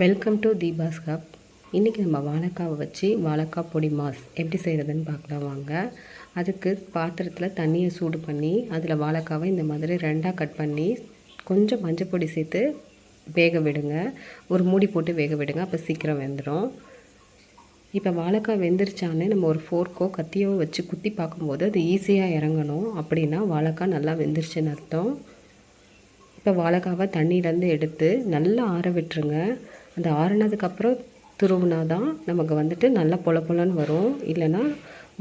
Welcome to Deepa's cup இன்றைக்கி நம்ம வாழைக்காவை வச்சு வாழைக்காய் பொடி மாஸ் எப்படி செய்கிறதுன்னு பார்க்கலாம் வாங்க. அதுக்கு பாத்திரத்தில் தண்ணியை சூடு பண்ணி அதில் வாழைக்காவை இந்த மாதிரி ரெண்டாக கட் பண்ணி கொஞ்சம் மஞ்சள் பொடி சேர்த்து வேக விடுங்க. ஒரு மூடி போட்டு வேக விடுங்க அப்போ சீக்கிரம் வெந்துடும் இப்போ வாழைக்காய் வெந்துருச்சான்னு நம்ம ஒரு ஃபோர்க்கோ கத்தியோ வச்சு குத்தி பார்க்கும்போது அது ஈஸியாக இறங்கணும். அப்படின்னா வாழைக்காய் நல்லா வெந்துருச்சுன்னு அர்த்தம். இப்போ வாழைக்காவை தண்ணியிலேருந்து எடுத்து நல்லா ஆற விட்டுருங்க. அந்த ஆறுனதுக்கப்புறம் துருவுனா தான் நமக்கு வந்துட்டு நல்லா பொல பொலன்னு வரும். இல்லைன்னா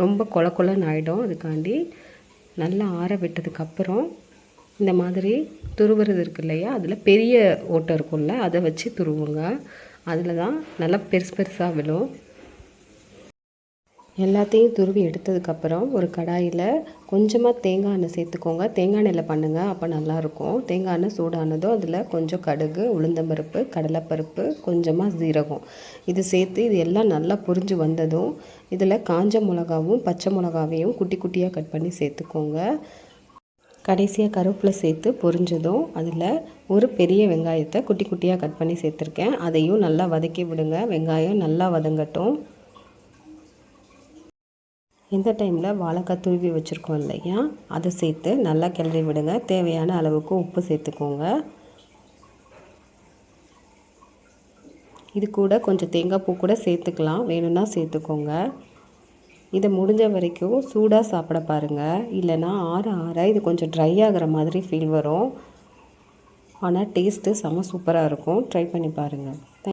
ரொம்ப கொல கொலன்னு ஆகிடும் அதுக்காண்டி நல்லா ஆற விட்டதுக்கப்புறம் இந்த மாதிரி துருவுறது இருக்கு இல்லையா? அதில் பெரிய ஓட்டை இருக்கும்ல அதை வச்சு துருவுங்க. அதில் தான் நல்லா பெருசு பெருசாக விழும். எல்லாத்தையும் துருவி எடுத்ததுக்கப்புறம் ஒரு கடாயில் கொஞ்சமாக தேங்காய் எண்ணெய் சேர்த்துக்கோங்க. தேங்காய் எண்ணெயில் பண்ணுங்கள் அப்போ நல்லாயிருக்கும். தேங்காய் எண்ணெய் சூடானதும் அதில் கொஞ்சம் கடுகு உளுந்தம்பருப்பு கடலைப்பருப்பு கொஞ்சமாக சீரகம். இது சேர்த்து இது எல்லாம் நல்லா புரிஞ்சு வந்ததும் இதில் காஞ்ச மிளகாவும் பச்சை மிளகாவையும் குட்டி குட்டியாக கட் பண்ணி சேர்த்துக்கோங்க. கடைசியாக கருவேப்பிலை சேர்த்து பொரிஞ்சதும் அதில் ஒரு பெரிய வெங்காயத்தை குட்டி குட்டியாக கட் பண்ணி சேர்த்துருக்கேன். அதையும் நல்லா வதக்கி விடுங்க. வெங்காயம் நல்லா வதங்கட்டும். இந்த டைமில் வாழைக்காய் தூவி வச்சுருக்கோம் இல்லையா? அதை சேர்த்து நல்லா கிளறி விடுங்க. தேவையான அளவுக்கு உப்பு சேர்த்துக்கோங்க. இது கூட கொஞ்சம் தேங்காய் பூ கூட சேர்த்துக்கலாம். வேணும்னா சேர்த்துக்கோங்க. இதை முடிஞ்ச வரைக்கும் சூடாக சாப்பிட பாருங்கள் இல்லைனா ஆற ஆற இது கொஞ்சம் ட்ரை ஆகிற மாதிரி ஃபீல் வரும். ஆனால் டேஸ்ட்டு செம்ம சூப்பராக இருக்கும். ட்ரை பண்ணி பாருங்கள்